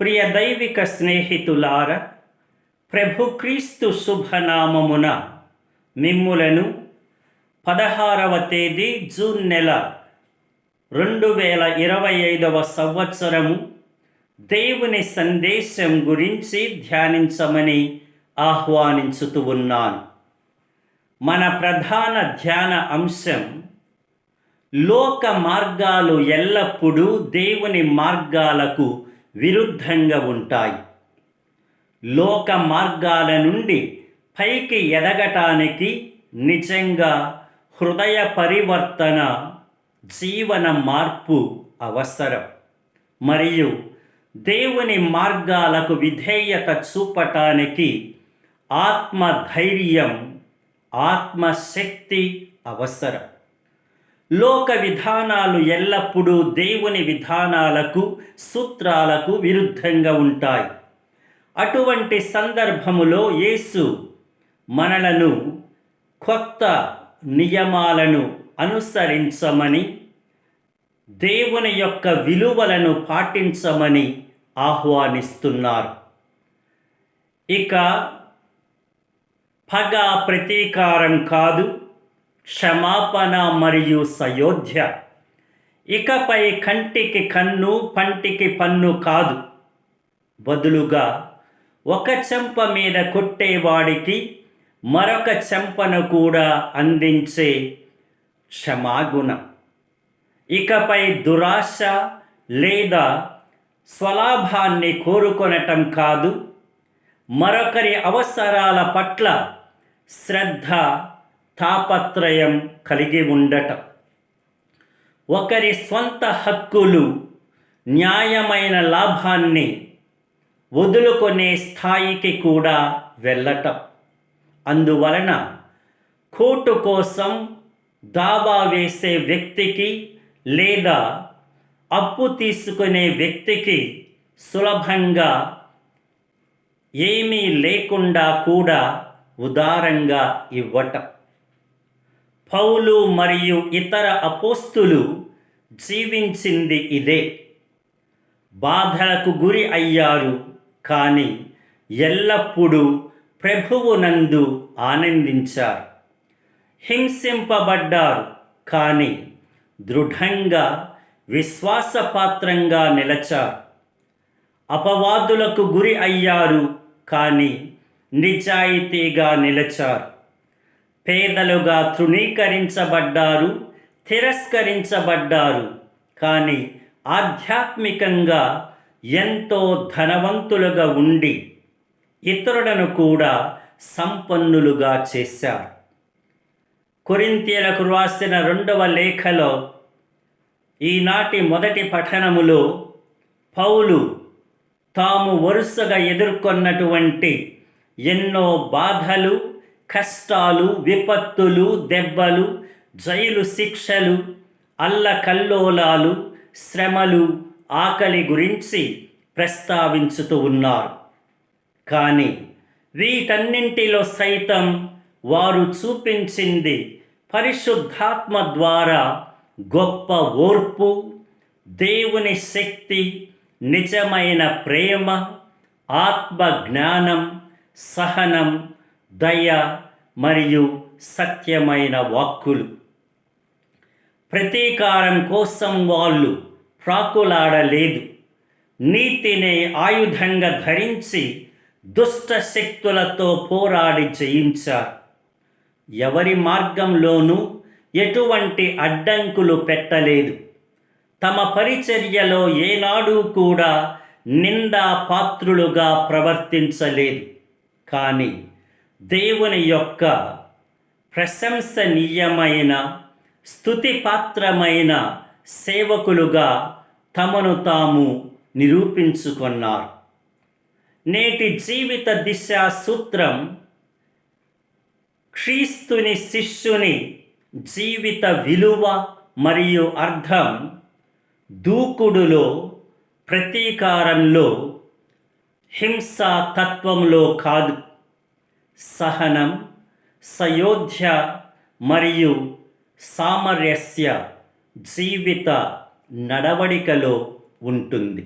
ప్రియ దైవిక స్నేహితులార ప్రభుక్రీస్తు శుభనామమున మిమ్ములను పదహారవ తేదీ జూన్ నెల రెండు వేల ఇరవై ఐదవ సంవత్సరము దేవుని సందేశం గురించి ధ్యానించమని ఆహ్వానించుతూ ఉన్నాను. మన ప్రధాన ధ్యాన అంశం లోక మార్గాలు ఎల్లప్పుడూ దేవుని మార్గాలకు విరుద్ధంగా ఉంటాయి. లోక మార్గాల నుండి పైకి ఎదగటానికి నిజంగా హృదయ పరివర్తన జీవన మార్పు అవసరం. మరియు దేవుని మార్గాలకు విధేయత చూపటానికి ఆత్మధైర్యం ఆత్మశక్తి అవసరం. లోక విధానాలు ఎల్లప్పుడూ దేవుని విధానాలకు సూత్రాలకు విరుద్ధంగా ఉంటాయి. అటువంటి సందర్భములో యేసు మనలను కొత్త నియమాలను అనుసరించమని దేవుని యొక్క విలువలను పాటించమని ఆహ్వానిస్తున్నారు. ఇక పగ ప్రతీకారం కాదు. క్షమాపణ మరియు సయోధ్య. ఇకపై కంటికి కన్ను పంటికి పన్ను కాదు. బదులుగా ఒక చెంప మీద కొట్టేవాడికి మరొక చెంపను కూడా అందించే క్షమాగుణం. ఇకపై దురాశ లేదా స్వలాభాన్ని కోరుకొనటం కాదు. మరొకరి అవసరాల పట్ల శ్రద్ధ తాపత్రయం కలిగి ఉండటం. ఒకరి స్వంత హక్కులు న్యాయమైన లాభాన్ని వదులుకొనే స్థాయికి కూడా వెళ్ళటం. అందువలన కోర్టు కోసం దావా వేసే వ్యక్తికి లేదా అప్పు తీసుకునే వ్యక్తికి సులభంగా ఏమీ లేకుండా కూడా ఉదారంగా ఇవ్వటం. పౌలు మరియు ఇతర అపోస్తులు జీవించింది ఇదే. బాధలకు గురి అయ్యారు కానీ ఎల్లప్పుడూ ప్రభువునందు ఆనందించారు. హింసింపబడ్డారు కానీ దృఢంగా విశ్వాసపాత్రంగా నిలచారు. అపవాదులకు గురి అయ్యారు కానీ నిజాయితీగా నిలచారు. పేదలుగా తృణీకరించబడ్డారు తిరస్కరించబడ్డారు. కానీ ఆధ్యాత్మికంగా ఎంతో ధనవంతులుగా ఉండి ఇతరులను కూడా సంపన్నులుగా చేశారు. కొరింతీలకు రాసిన రెండవ లేఖలో ఈనాటి మొదటి పఠనములో పౌలు తాము వరుసగా ఎదుర్కొన్నటువంటి ఎన్నో బాధలు కష్టాలు విపత్తులు దెబ్బలు జైలు శిక్షలు అల్లకల్లోలాలు శ్రమలు ఆకలి గురించి ప్రస్తావించుతూ ఉన్నారు. కానీ వీటన్నింటిలో సైతం వారు చూపించింది పరిశుద్ధాత్మ ద్వారా గొప్ప ఓర్పు దేవుని శక్తి నిజమైన ప్రేమ ఆత్మ జ్ఞానం సహనం దయ మరియు సత్యమైన వాక్కులు. ప్రతీకారం కోసం వాళ్ళు ప్రాకులాడలేదు. నీతిని ఆయుధంగా ధరించి దుష్ట శక్తులతో పోరాడి జయించారు. ఎవరి మార్గంలోనూ ఎటువంటి అడ్డంకులు పెట్టలేదు. తమ పరిచర్యలో ఏనాడు కూడా నిందా పాత్రులుగా ప్రవర్తించలేదు. కానీ దేవుని యొక్క ప్రశంసనీయమైన స్థుతిపాత్రమైన సేవకులుగా తమను తాము నిరూపించుకున్నారు. నేటి జీవిత దిశ సూత్రం క్రీస్తుని శిష్యుని జీవిత విలువ మరియు అర్థం దూకుడులో ప్రతీకారంలో హింసా తత్వంలో కాదు. సహనం సయోధ్య మరియు సామరస్య జీవిత నడవడికలో ఉంటుంది.